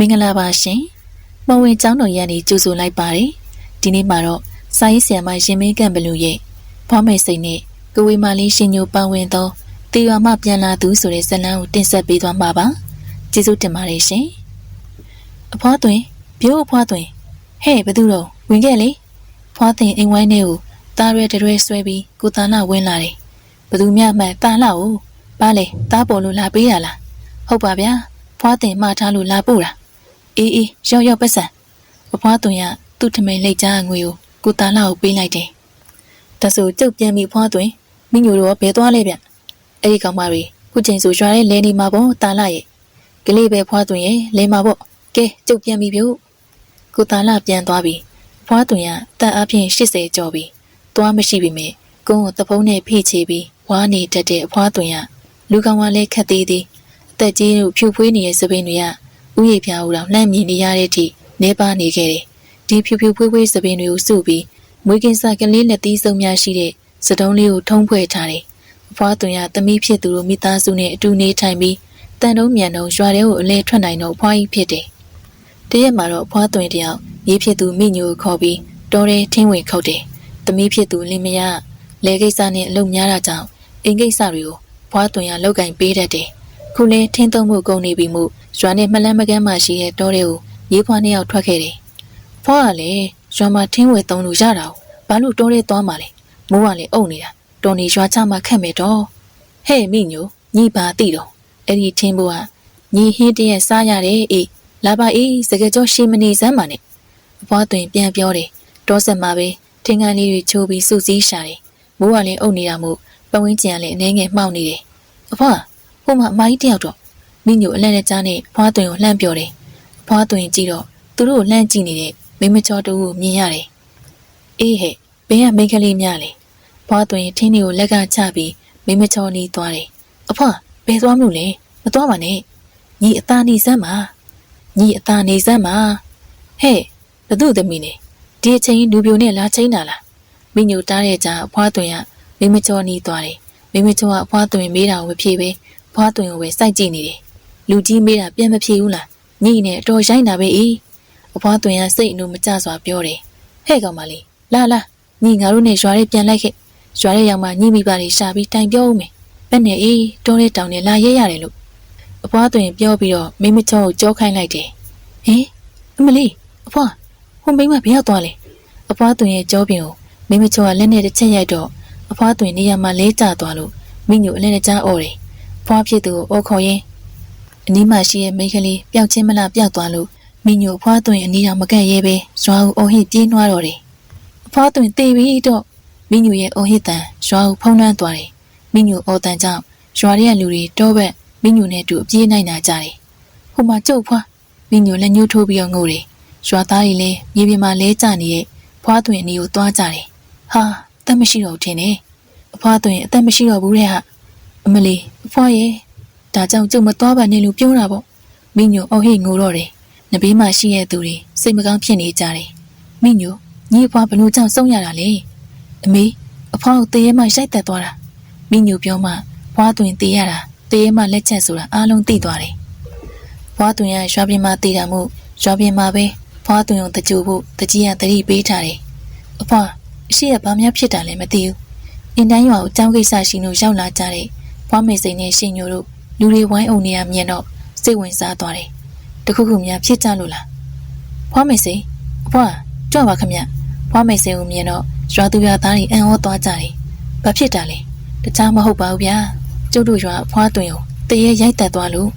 မင်္ဂလာပါရှင်။မဝင်ကျောင်းတော်ရန်နေကြိုဆိုလိုက်ပါတယ်။ဒီနေ့မှာတော့စာရေးဆရာမရင်မင်းကန့်ဘလူရဲ့ဖွားမိတ်စိတ်နဲ့ကိုဝေမာလေးရှင်ညိုပန်းဝင်သောတေရွာမှပြန်လာသူဆိုတဲ့ဇာတ်လမ်းကိုတင်ဆက်ပေးသွားမှာပါ။ကျေးဇူးတင်ပါတယ်ရှင်။အဖွားသွင်းပြိုးအဖွားသွင်းဟဲ့ဘသူတော့ဝင်ခဲ့လေ။ဖွားတင်အိမ်ဝိုင်းထဲကိုတားရဲတရဲဆွဲပြီးကိုတာနာဝင်လာတယ်။ဘသူမြမှန်တာလာကိုပါလေတားပေါ်လို့လာပေးရလား။ဟုတ်ပါဗျာ။ဖွားတင်မှားထားလို့လာပို့တာ။ အေးအေးရောက်ရောက်ပတ်စံ။အဖွားသွင်းကသူ့ထမိန်လက်ကြားငွေကိုကိုတာလာကိုပေးလိုက်တယ်။ဒါဆိုကျုပ်ပြန်ပြီးဖွားသွင်းမိညိုတော့ဘယ်သွားလဲဗျ။အဲ့ဒီကောင်မတွေခုချိန်ဆိုရွာတဲ့လဲနေမှာပေါ့တာလာရဲ့။ကလေးပဲဖွားသွင်းရဲ့လဲမှာပေါ့။ကဲကျုပ်ပြန်ပြီးပြုတ်။ကိုတာလာပြန်သွားပြီးဖွားသွင်းကတက်အပြင်80ကျော်ပြီးသွားမရှိပြီမေကုန်းကိုတဖုံးနဲ့ဖိချေပြီးဝါးနေတတ်တဲ့အဖွားသွင်းကလူကောင်ကလည်းခက်သေးသည်အသက်ကြီးတို့ဖြူဖွေးနေတဲ့စပင်းတွေက ဥယျာဉ်ပြားဦးတော်လှမ်းမြင်နေရတဲ့အထိနေပါနေခဲ့တယ်ဒီဖြူဖြူဖွေးဖွေးစပင်းတွေကိုစုပြီးမွေးကင်းစားကလေးလက်သီးစုံများရှိတဲ့စတုံးလေးကိုထုံးဖွဲ့ထားတယ်အဖွားသွင်းကသမီးဖြစ်သူတို့မိသားစုနဲ့အတူနေထိုင်ပြီးတန်တုံးမြန်တုံးရွာထဲကိုအလဲထွက်နိုင်တော့အဖွားကြီးဖြစ်တယ်တရက်မှာတော့အဖွားသွင်းတယောက်ရေးဖြစ်သူမိညိုကိုခေါ်ပြီးတော်တယ်ထင်းဝင်ခုတ်တယ်သမီးဖြစ်သူလင်မယားလဲကိစ္စနဲ့အလုပ်များတာကြောင့်အိမ်ကိစ္စတွေကိုဘွားသွင်ရလောက်ကင်ပေးတတ်တယ်။ခုလဲထင်းသုံးမှုကုန်နေပြီမို့ ရွာနဲ့မလန်းမကန်းမှရှိတဲ့တောတွေကိုရေးဖွားနှစ်ယောက်ထွက်ခဲ့တယ်။ဘွားကလည်းရွာမှာထင်းဝယ်သုံးလို့ရတာကိုဘာလို့တောထဲသွားမှလဲ။မိုးကလည်းအုပ်နေတာ။တော်နေရွာချမှခက်မယ်တော့။ဟဲ့မိညိုညီပါတိတော့အဲ့ဒီထင်းဘွားကညီဟင်းတရက်စားရတယ်အေးလာပါအေးစကကြောရှင်းမနေစမ်းပါနဲ့။ဘွားသွင်ပြန်ပြောတယ်။တောဆက်မှာပဲထင်းကန်လေးတွေချိုးပြီးစုစည်းရှာတယ်။မိုးကလည်းအုပ်နေတာမို့ပဝင်းကျင်ကလည်းအနှဲငယ်မှောက်နေတယ်။အဖွားဟိုမှာအမကြီးတယောက်တော့ မိညိုအလန့်နဲ့ကြားနဲ့ဖွားသွင်ကိုလှမ်းပြောတယ်။ဖွားသွင်ကြည့်တော့သူတို့ကိုလှမ်းကြည့်နေတဲ့မိမချောတူကိုမြင်ရတယ်။အေးဟဲ့ဘယ်ကမိန်းကလေးများလဲ။ဖွားသွင်ထင်းတွေကိုလက်ကချပြီးမိမချောနီးသွားတယ်။အဖွားဘယ်သွားမလို့လဲ။မသွားပါနဲ့။ညီအသားနေစမ်းပါ။ညီအသားနေစမ်းပါ။ဟဲ့ဘသူသမီးနေဒီအချိန်လူပြိုနဲ့လာချင်းတာလား။မိညိုတားတဲ့ကြားအဖွားသွင်ကမိမချောနီးသွားတယ်။မိမချောကအဖွားသွင်မေးတာကိုမဖြေပဲ။ဖွားသွင်ကိုပဲစိုက်ကြည့်နေတယ်။ လူကြီးမေးတာပြန်မဖြေဘူးလား။ညီနဲ့အတော်ရိုက်တာပဲအေး။အဖွားသွင်ကစိတ်အလိုမကျစွာပြောတယ်။ဟဲ့ကောင်မလေးလာလာညီငါတို့နဲ့ရွာရဲပြန်လိုက်ခဲ့။ရွာရဲရောက်မှညီမိပါလေးရှာပြီးတိုင်ပြောဦးမယ်။ဘက်နဲ့အေးတောတဲ့တောင်နဲ့လာရဲရတယ်လို့အဖွားသွင်ပြောပြီးတော့မိမချောကိုကြောခိုင်းလိုက်တယ်။ဟင်အမလေးအဖွားဟိုမိမဘယ်ရောက်သွားလဲ။အဖွားသွင်ရဲ့ကြောပြင်ကိုမိမချောကလက်နဲ့တစ်ချက်ရိုက်တော့အဖွားသွင်နေရာမှာလဲကျသွားလို့မိညိုအလဲနဲ့ကြားអော်တယ်။ဖွားဖြစ်သူကိုအော်ခေါ်ရင်း အနီးမှာရှိတဲ့မိန်းကလေးပျောက်ချင်းမလားပျောက်သွားလို့မိညိုအဖွားသွင်အနီးအောင်မကန့်ရဲပဲဇွာကိုအော်ဟစ်ပြေးနွားတော့တယ်။အဖွားသွင်တေးပြီးတော့မိညိုရဲ့အော်ဟစ်တန်ဇွာကိုဖုံးလွှမ်းသွားတယ်။မိညိုအော်တန်ကြောင့်ဇွာရဲ့လူတွေတော့ဘက်မိညိုနဲ့တူအပြေးနိုင်တာကြတယ်။ဟိုမှာကျုပ်ဖွားမိညိုလက်ညှိုးထိုးပြီးတော့ငိုတယ်။ဇွာသားတွေလည်းမြေပြင်မှာလဲကျနေတဲ့ဖွားသွင်အနီးကိုသွားကြတယ်။ဟာတတ်မရှိတော့ဘူးထင်တယ်။အဖွားသွင်အသက်မရှိတော့ဘူးတဲ့ဟာအမလီအဖွားရဲ့ ဒါကြောင့်ကျုပ်မသွားပါနဲ့လို့ပြောတာပေါ့မိညိုအော်ဟိတ်ငိုတော့တယ်နဘေးမှာရှိရဲ့သူတွေစိတ်မကောင်းဖြစ်နေကြတယ်မိညိုညီအဖွားဘလို့ကြောင့်ဆုံးရတာလဲအမေအဖွားကိုတရေမှရိုက်တက်သွားတာမိညိုပြောမှဖွားသွင်တည်ရတာတရေမှလက်ချက်ဆိုတာအားလုံးသိသွားတယ်ဖွားသွင်ကရွာပြင်မှာတည်တာမို့ရွာပြင်မှာပဲဖွားသွင်ကိုတကြိုဖို့တကြီးကတတိပေးထားတယ်အဖွားအရှိရဘာများဖြစ်တာလဲမသိဘူးအင်းတိုင်းရွာကိုအကြောင်းကိစ္စရှိလို့ရောက်လာကြတဲ့ဖွားမေစိန်နဲ့ရှင်ညိုတို့ လူတွေဝိုင်းအုံနေရမြင်တော့စိတ်ဝင်စားသွားတယ်။တခုခုများဖြစ်ကြလို့လား။ဖွားမေစိန်အဖွားကြွပါခမ။ဖွားမေစိန်ကိုမြင်တော့ရွာသူရွာသားတွေအံ့ဩသွားကြတယ်။ဘာဖြစ်တာလဲ။တခြားမဟုတ်ပါဘူးဗျာ။ကျုပ်တို့ရွာအဖွားတွင်ကိုတရေရိုက်တက်သွားလို့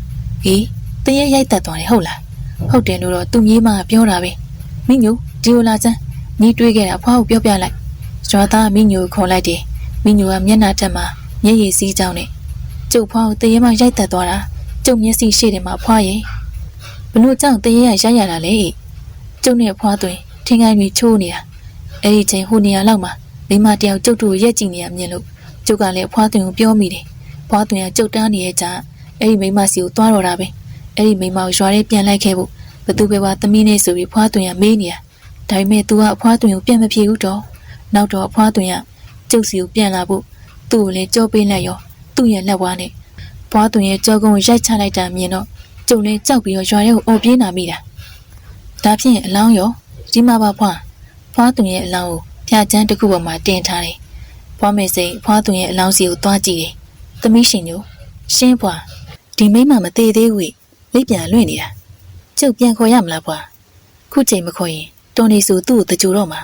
ဟေးတရေရိုက်တက်သွားတယ်ဟုတ်လား။ဟုတ်တယ်လို့တော့သူမြေးမပြောတာပဲ။မိညိုဒီလိုလာစမ်းညီတွေးခဲ့တာအဖွားကိုပြောပြလိုက်။ရွာသားမိညိုခေါ်လိုက်တယ်။မိညိုကမျက်နှာထက်မှာမျက်ရည်စည်းကြောင်းနဲ့ ကျုပ်ဖွားကိုတရေမရိုက်တက်သွားတာကျုပ်မျက်စိရှိတယ်မှာဖွားရဲ့ဘလို့ကြောင့်တရေရရိုက်ရတာလဲကျုပ်နဲ့ဖွားသွင်းထင်းကိုင်းတွေချိုးနေတာအဲ့ဒီချိန်ဟိုနေရာလောက်မှာမိမတယောက်ကျုပ်တို့ရက်ကြည့်နေရမြင်လို့ကျုပ်ကလည်းဖွားသွင်းကိုပြောမိတယ်ဖွားသွင်းကကျုပ်တန်းနေရဲ့ကြာအဲ့ဒီမိမစီကိုသွားတော့တာပဲအဲ့ဒီမိမကိုရွာထဲပြန်လိုက်ခဲ့ဖို့ဘသူပဲပါသမီးနဲ့ဆိုပြီးဖွားသွင်းကမေးနေတာဒါပေမဲ့ तू ကအဖွားသွင်းကိုပြန်မဖြေဘူးတော့နောက်တော့အဖွားသွင်းကကျုပ်စီကိုပြန်လာဖို့သူ့ကိုလည်းကြောပေးလိုက်ရော သူ့ရဲ့လက်ဝါးနဲ့ဘွားသွင်ရဲ့ကြောကုန်းကိုရိုက်ချလိုက်တာမြင်တော့ကျကျုံလဲကြောက်ပြီးတော့ရွာထဲကိုအော်ပြေးနာမိတာဒါဖြင့်အလောင်းရောဒီမှာပါဖွာဖွာသူရဲ့အလောင်းကိုဖျားချမ်းတစ်ခုပေါ်မှာတင်ထားတယ်ဖွာမေစိန်ဖွာသူရဲ့အလောင်းစီကိုသွားကြည့်တယ်သမီးရှင်ညိုရှင်းဖွာဒီမိမမသေးသေးဘူးလိပ်ပြန်လွင့်နေတာကျုပ်ပြန်ခေါ်ရမလားဖွာခုချိန်မခေါ်ရင်တော်နေစုသူ့ကိုတကြိုတော့မှာ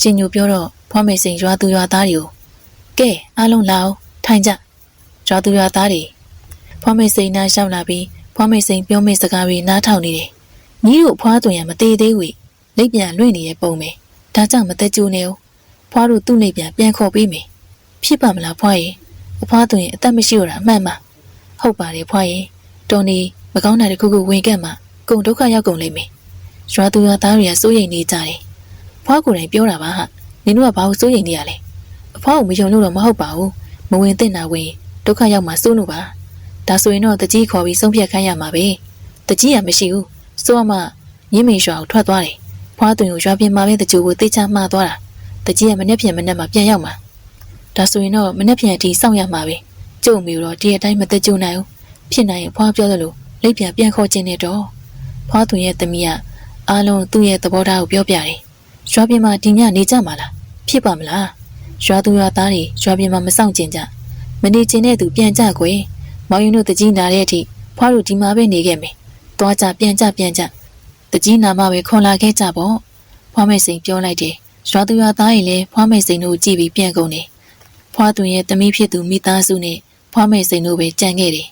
ရှင်ညိုပြောတော့ဖွာမေစိန်ရွာသူရွာသားတွေကိုကဲအားလုံးလာအောင်ထိုင်ကြ ရွာသူရွာသားတွေဖွာမေစိန်နားလျှောက်လာပြီးဖွာမေစိန်ပြောမယ့်စကားတွေနားထောင်နေတယ်ညီတို့ဖွာသွင်ရမသေးသေးဘူးလိပ်ပြန်လွင့်နေတဲ့ပုံပဲဒါကြောင့်မသက်ကြိုးနေဘူးဖွာတို့သူ့လိပ်ပြန်ပြန်ခေါ်ပေးမယ်ဖြစ်ပါမလားဖွာရေအဖွာသွင်အသက်မရှိတော့တာအမှန်ပါဟုတ်ပါတယ်ဖွာရေတော်နေမကောင်းတာတစ်ခုခုဝင်ကက်မှကုံဒုက္ခရောက်ကုန်လိမ့်မယ်ရွာသူရွာသားတွေကစိုးရိမ်နေကြတယ်ဖွာကိုယ်တိုင်ပြောတာပါဟာနင်တို့ကဘာလို့စိုးရိမ်နေရလဲအဖွာကိုမယုံလို့တော့မဟုတ်ပါဘူးမဝင်တဲ့နာဝင် ဒုက္ခရောက်မှစိုးလို့ပါဒါဆိုရင်တော့တကြီးခေါ်ပြီးဆုံးဖြတ်ခိုင်းရမှာပဲတကြီးကမရှိဘူးစိုးရမရင်းမင်ရွာကိုထွက်သွားတယ်ဖွားသွင်ကိုရွာပြင်မှာပဲတကြိုကိုတေချာမှားသွားတာတကြီးကမနေ့ပြန်မနေ့မှပြန်ရောက်မှာဒါဆိုရင်တော့မနေ့ပြန်အထိစောင့်ရမှာပဲကျုံမျိုးတော့ဒီအတိုင်းမသက်ကြနိုင်ဘူးဖြစ်နိုင်ရင်ဖွားပြောသလိုလိပ်ပြန်ပြန်ခေါ်ခြင်းနဲ့တော့ဖွားသွင်ရဲ့သမီးကအားလုံးသူ့ရဲ့သဘောထားကိုပြောပြတယ်ရွာပြင်မှာဒီညနေကြမှာလားဖြစ်ပါမလားရွာသူရွာသားတွေရွာပြင်မှာမဆောင်ကျင်ကြ မနေကျင်တဲ့သူပြန်ကြကွယ်မောင်ရင်တို့တကြီးနာတဲ့အထိဖွားတို့ဒီမှာပဲနေခဲ့မယ်သွားကြပြန်ကြပြန်ကြတကြီးနာမပဲခွန်လာခဲ့ကြပေါ့ဖွားမဲ့စိန်ပြောလိုက်တယ်ရွာသူရွာသားတွေလည်းဖွားမဲ့စိန်တို့ကြည့်ပြီးပြန်ကုန်တယ်ဖွားသူရဲ့တမိဖြစ်သူမိသားစုနဲ့ဖွားမဲ့စိန်တို့ပဲကြံခဲ့တယ်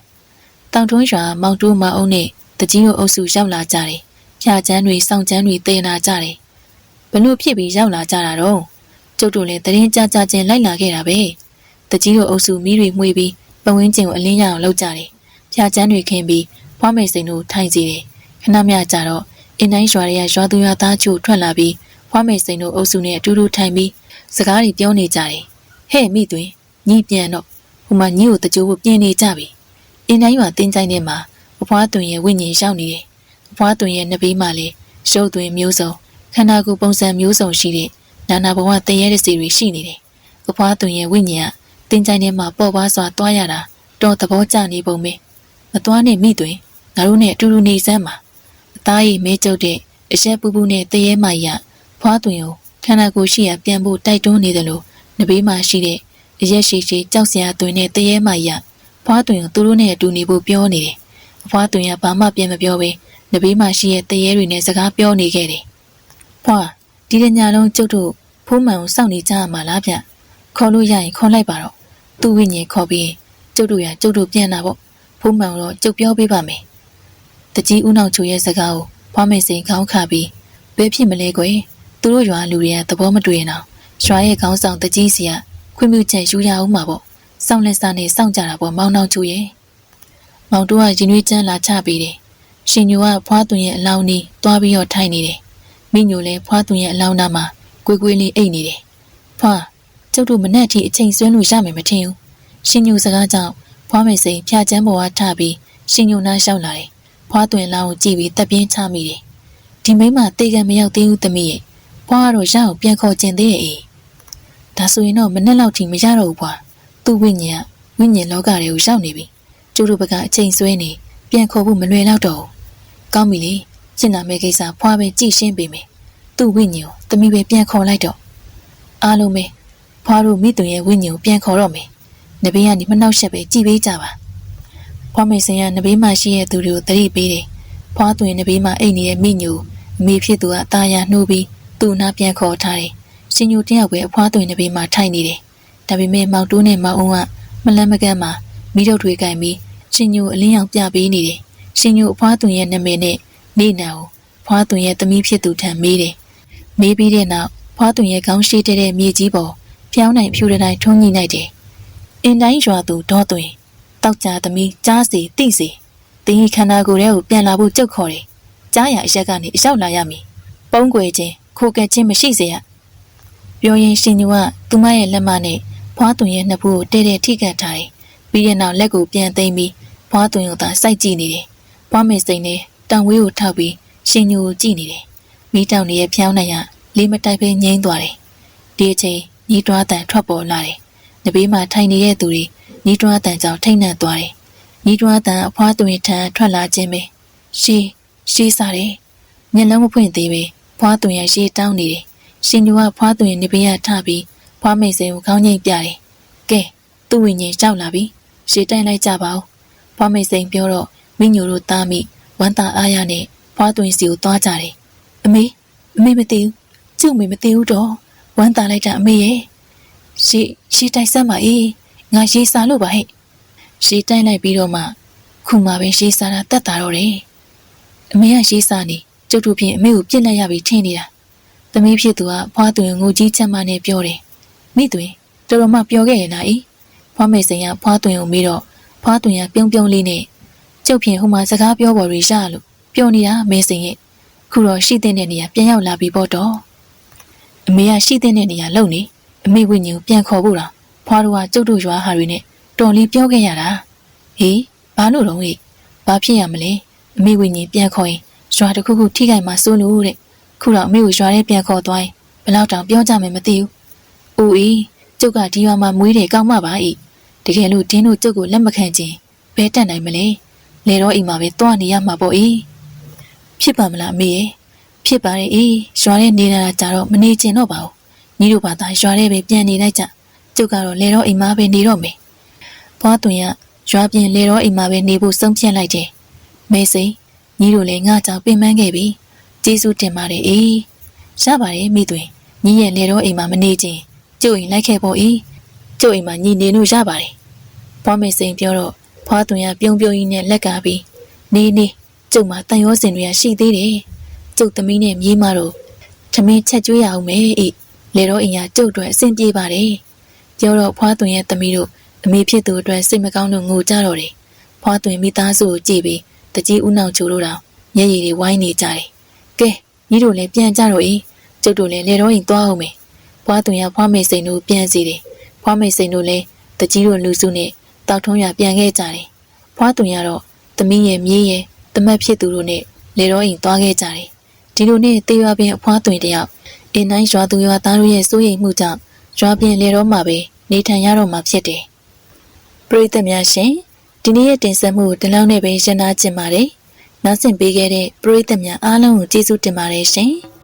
တောင်တွန်းရွာမောင်တိုးမအုံနဲ့တကြီးတို့အုပ်စုရောက်လာကြတယ်ဖြာချမ်းတွေစောင့်ချမ်းတွေတေနာကြတယ်ဘလို့ဖြစ်ပြီးရောက်လာကြတာတော့ကျုပ်တို့လည်းတရင်ကြကြချင်းလိုက်လာခဲ့တာပဲ တကြီးတို့အုပ်စုမိတွေမှွေပြီးပဝင်းကျင်ကိုအလင်းရအောင်လုပ်ကြတယ်ဖြာချမ်းတွေခင်းပြီးဖွားမဲ့စိန်တို့ထိုင်စီတယ်ခဏမြကြတော့အင်းတိုင်းရွာတွေကရွာသူရွာသားချို့ထွက်လာပြီးဖွားမဲ့စိန်တို့အုပ်စုနဲ့အတူတူထိုင်ပြီးစကားတွေပြောနေကြတယ်ဟဲ့မိသွင်းညီပြန်တော့ဟိုမှာညီကိုတကြိုးကိုပြင်းနေကြပြီအင်းတိုင်းရွာတင်းကြိုင်ထဲမှာအဖွားသွင်ရဲ့ဝိညာဉ်ရောက်နေတယ်အဖွားသွင်ရဲ့နှစ်ဘေးမှာလေရုပ်သွင်မျိုးစုံခန္ဓာကိုယ်ပုံစံမျိုးစုံရှိတဲ့နာနာဘဝတရေရစီတွေရှိနေတယ်အဖွားသွင်ရဲ့ဝိညာဉ်က တင်းကြိုင်ထဲမှာပေါ်ပါစွာတွားရတာတော့သဘောကျနေပုံပဲမတွားနဲ့မိသွင်းငါတို့နဲ့အတူတူနေစမ်းပါအသားရည်မဲကျုပ်တဲ့အရက်ပူပူနဲ့တရေမရဖွားသွင်ကိုခန္ဓာကိုယ်ရှိရပြန်ဖို့တိုက်တွန်းနေတယ်လို့နဘေးမှာရှိတဲ့အရက်ရှိရှိကြောက်စရာသွင်နဲ့တရေမရဖွားသွင်ကိုသူတို့နဲ့အတူနေဖို့ပြောနေတယ်အဖွားသွင်ကဘာမှပြန်မပြောဘဲနဘေးမှာရှိတဲ့တရေတွေနဲ့စကားပြောနေခဲ့တယ်ဖွားဒီတညလုံးကျုပ်တို့ဖိုးမှန်ကိုစောင့်နေကြရမှာလားဗျခေါ်လို့ရရင်ခေါ်လိုက်ပါတော့ သူ့ဝိညာဉ်ခေါ်ပြီးကျုပ်တို့ရကျုပ်တို့ပြန်လာပေါ့ဖိုးမှန်တော့ကျုပ်ပြောပေးပါမယ်တကြီးဦးနောက်ချိုရဲ့စကားကိုဖွားမေစိန်ခေါင်းခါပြီးဘယ်ဖြစ်မလဲကွယ်သူတို့ရွာလူတွေကသဘောမတွေ့ရင်တော့ရွာရဲ့ခေါင်းဆောင်တကြီးစီကခွင့်ပြုချက်ယူရအောင်မှာပေါ့စောင့်လက်စားနဲ့စောင့်ကြတာပေါ့မောင်နှောင်ချိုရဲ့မောင်တို့ကရင်ွေးချမ်းလာချပေးတယ်ရှင်ညိုကဖွားသွင်ရဲ့အလောင်းနီးသွားပြီးတော့ထိုင်နေတယ်မိညိုလည်းဖွားသွင်ရဲ့အလောင်းနာမှာကွေးကွေးလေးအိတ်နေတယ်ဖွား ကျုပ်တို့မနဲ့အထိအချိန်ဆွဲလို့ရမယ်မထင်ဘူးရှင်ညိုစကားကြောင့်ဖွားမေစိန်ဖျားချမ်းပေါ်ကထပြီးရှင်ညိုနားလျှောက်လာတယ်ဖွားသွင်လောင်းကိုကြည့်ပြီးတက်ပြင်းချမိတယ်ဒီမိမတေကံမရောက်သေးဘူးသမီးရဲ့ဖွားကတော့ရအောင်ပြန်ခေါ်ကျင်သေးရဲ့အေးဒါဆိုရင်တော့မနဲ့လောက်ထိမရတော့ဘူးဖွားသူ့ဝိညာဉ်ကဝိညာဉ်လောကတွေကိုရောက်နေပြီကျိုးတို့ဘကအချိန်ဆွဲနေပြန်ခေါ်ဖို့မလွယ်တော့တော့ဘူးကောင်းပြီလေရှင်းနာမဲကိစ္စဖွားပဲကြည့်ရှင်းပေးမယ်သူ့ဝိညာဉ်ကိုသမီးပဲပြန်ခေါ်လိုက်တော့အားလုံးပဲ ဖွားတို့မိသူရဲ့ဝိညာဉ်ကိုပြန်ခေါ်တော့မယ်နဘေးကနေမနှောက်ယှက်ပဲကြည်ပေးကြပါဖွားမေစင်ကနဘေးမှာရှိတဲ့သူတွေကိုတတိပေးတယ်ဖွားသွင်နဘေးမှာအိတ်နေတဲ့မိညူအမေဖြစ်သူကအသားရနှိုးပြီးသူ့နာပြန်ခေါ်ထားတယ်ရှင်ညူတယောက်ပဲအဖွားသွင်နဘေးမှာထိုင်နေတယ်ဒါပေမဲ့မောင်တိုးနဲ့မောင်အောင်ကမလန်းမကန်းမှာမိတို့တွေကင်ပြီးရှင်ညူအလင်းရောင်ပြပေးနေတယ်ရှင်ညူအဖွားသွင်ရဲ့နာမည်နဲ့နေနာကိုဖွားသွင်ရဲ့သမီးဖြစ်သူထံမေးတယ်မေးပြီးတဲ့နောက်ဖွားသွင်ရဲ့ခေါင်းရှိတဲ့မြေကြီးပေါ် ဖျောင်းနိုင်ဖြူတဲ့တိုင်းထုံးညှိလိုက်တယ်အင်တိုင်းရွာသူဒေါ်သွင်တောက်ကြသမီးကြားစီတိစီတင်းခန္ဓာကိုယ်ထဲကိုပြန်လာဖို့ကြုတ်ခေါ်တယ်ကြားရအရက်ကနေအရောက်လာရမည်ပုံးကွယ်ခြင်းခိုကဲခြင်းမရှိစေရပြောရင်ရှင်ညူကသူမရဲ့လက်မနဲ့ဖွားသွင်ရဲ့နှစ်ဖူးကိုတဲတဲထိကတ်ထားတယ်ပြီးတဲ့နောက်လက်ကိုပြန်သိမ်းပြီးဖွားသွင်ကိုသာစိုက်ကြည့်နေတယ်ဖွားမေစိန်နဲ့တောင်ဝေးကိုထောက်ပြီးရှင်ညူကိုကြည့်နေတယ်မိတောင်ရဲ့ဖျောင်းနိုင်ရလေးမတိုက်ပဲငိမ့်သွားတယ်ဒီအချိန် ညီးတွားတန်ထွက်ပေါ်လာတယ်နဘေးမှာထိုင်နေတဲ့သူတွေနီးတွားတန်ကြောင်ထိတ်နှံ့သွားတယ်ညီတွားတန်အဖွားသွင်ထံထွက်လာခြင်းပဲရှေးရှေးစားတယ်မျက်လုံးမဖွင့်သေးပဲဖွားသွင်ရရှေးတောင်းနေတယ်ရှင်ညူကဖွားသွင်နေပရထပြီးဖွားမိတ်စိန်ကိုခေါင်းငိတ်ပြတယ်ကဲသူ့ဝိညာဉ်ကြောက်လာပြီရှေးတိုင်လိုက်ကြပါဦးဖွားမိတ်စိန်ပြောတော့မိညိုတို့သားမိဝမ်းသာအားရနဲ့ဖွားသွင်စီကိုသွားကြတယ်အမေအမေမသိဘူးကျုပ်မေမသိဘူးတော့ ဝမ်းသာလိုက်တာအမေရဲ့ရှေးရှေးတိုင်ဆက်ပါအေးငါရေးစားလို့ပါဟဲ့ရှေးတိုက်လိုက်ပြီးတော့မှခုမှပဲရှေးစားတာတက်တာတော့တယ်အမေကရှေးစားနေကျုပ်တို့ဖြင့်အမေကိုပြစ်လိုက်ရပြီထင်နေတာသမီးဖြစ်သူကဖွားသွင်ငိုကြီးချက်မနဲ့ပြောတယ်မိသွင်တော်တော်မှပြောခဲ့ရင်လားဤဖွားမေစိန်ကဖွားသွင်ကိုမေးတော့ဖွားသွင်ကပြုံးပြုံးလေးနဲ့ကျုပ်ဖြင့်ဟိုမှာစကားပြောပေါ်ရီရလို့ပြောနေတာမေစိန်ရဲ့ခုတော့ရှိတဲ့နေရာပြန်ရောက်လာပြီပေါ့တော့ အမေကရှိတဲ့နေရာလုံနေအမေဝိညာဉ်ကိုပြန်ခေါ်ဖို့တော့ဖွားတို့ကကျုပ်တို့ရွာဟာတွေနဲ့တော်လေးပြောခဲ့ရတာဟေးဘာလို့တော့ဟေးဘာဖြစ်ရမလဲအမေဝိညာဉ်ပြန်ခေါ်ရင်ရွာတစ်ခုခုထိခိုက်မှစိုးလို့တဲ့ခုတော့အမေကိုရွာထဲပြန်ခေါ်သွားရင်ဘယ်လောက်တောင်ပြောကြမယ်မသိဘူးအိုးအေးကျုပ်ကဒီရွာမှာမွေးတယ်ကောင်းမှပါဤတကယ်လို့တင်းတို့ကျုပ်ကိုလက်မခံခြင်းဘဲတက်နိုင်မလဲလေတော့အိမ်မှာပဲတွားနေရမှာပေါ့ဤဖြစ်ပါမလားအမေရဲ့ ဖြစ်ပါရဲ့အေးရွာထဲနေတာကြတော့မနေချင်တော့ပါဘူးညီတို့ဘာသာရွာထဲပဲပြန်နေလိုက်ကြကျုပ်ကတော့လေတော့အိမ်မှာပဲနေတော့မယ်ဘွားသွင်ကရွာပြင်လေတော့အိမ်မှာပဲနေဖို့ဆုံးဖြတ်လိုက်တယ်။မေစိန်ညီတို့လည်းငါကြောင့်ပြင်ပန်းခဲ့ပြီ။ကျေးဇူးတင်ပါတယ်အေး။ရပါတယ်မိသွင်ညီရဲ့လေတော့အိမ်မှာမနေခြင်းကျုပ်အိမ်လိုက်ခဲ့ပေါ့အေး။ကျုပ်အိမ်မှာညီနေလို့ရပါတယ်။ဘွားမေစိန်ပြောတော့ဘွားသွင်ကပြုံးပြုံးကြီးနဲ့လက်ကပြီးနေနေကျုပ်မှာတန်ရောစင်တွေကရှိသေးတယ်။ ကျုပ်သမီးနဲ့မြေးမတော့ထမင်းချက်ကျွေးရအောင်မေအေး။လေတော့အိမ်ကကျုပ်တို့အဆင်ပြေပါတယ်။ပြောတော့ဘွားသွင်ရဲ့သမီးတို့အမေဖြစ်သူအတွက်စိတ်မကောင်းလို့ငိုကြတော့တယ်။ဖွားသွင်မိသားစုကိုကြည့်ပြီးတကြီးဦးနောက်ချိုတို့တောင်မျက်ရည်တွေဝိုင်းနေကြတယ်။ကဲညီတို့လည်းပြန်ကြတော့၏ကျုပ်တို့လည်းလေတော့ရင်သွားအောင်မယ်။ဖွားသွင်ကဖွားမေစိန်တို့ပြန်စီတယ်။ဖွားမေစိန်တို့လည်းတကြီးတို့လူစုနဲ့တောက်ထုံးရပြန်ခဲ့ကြတယ်။ဖွားသွင်ကတော့သမီးရဲ့မြေးရဲ့တမတ်ဖြစ်သူတို့နဲ့လေတော့ရင်သွားခဲ့ကြတယ်။ ဒီလိုနဲ့တေးရွာပင်အဖွားသွင်တယောက်အင်းတိုင်းရွာသူရွာသားတို့ရဲ့စိုးရိမ်မှုကြောင့်ရွာပြင်လေတော့မှပဲနေထိုင်ရတော့မှဖြစ်တယ်။ပရိသတ်များရှင်ဒီနေ့ရဲ့တင်ဆက်မှုကိုဒီလောက်နဲ့ပဲရှင်းသားခြင်းပါတယ်။နောက်ဆင်ပေးခဲ့တဲ့ပရိသတ်များအားလုံးကိုကျေးဇူးတင်ပါတယ်ရှင်။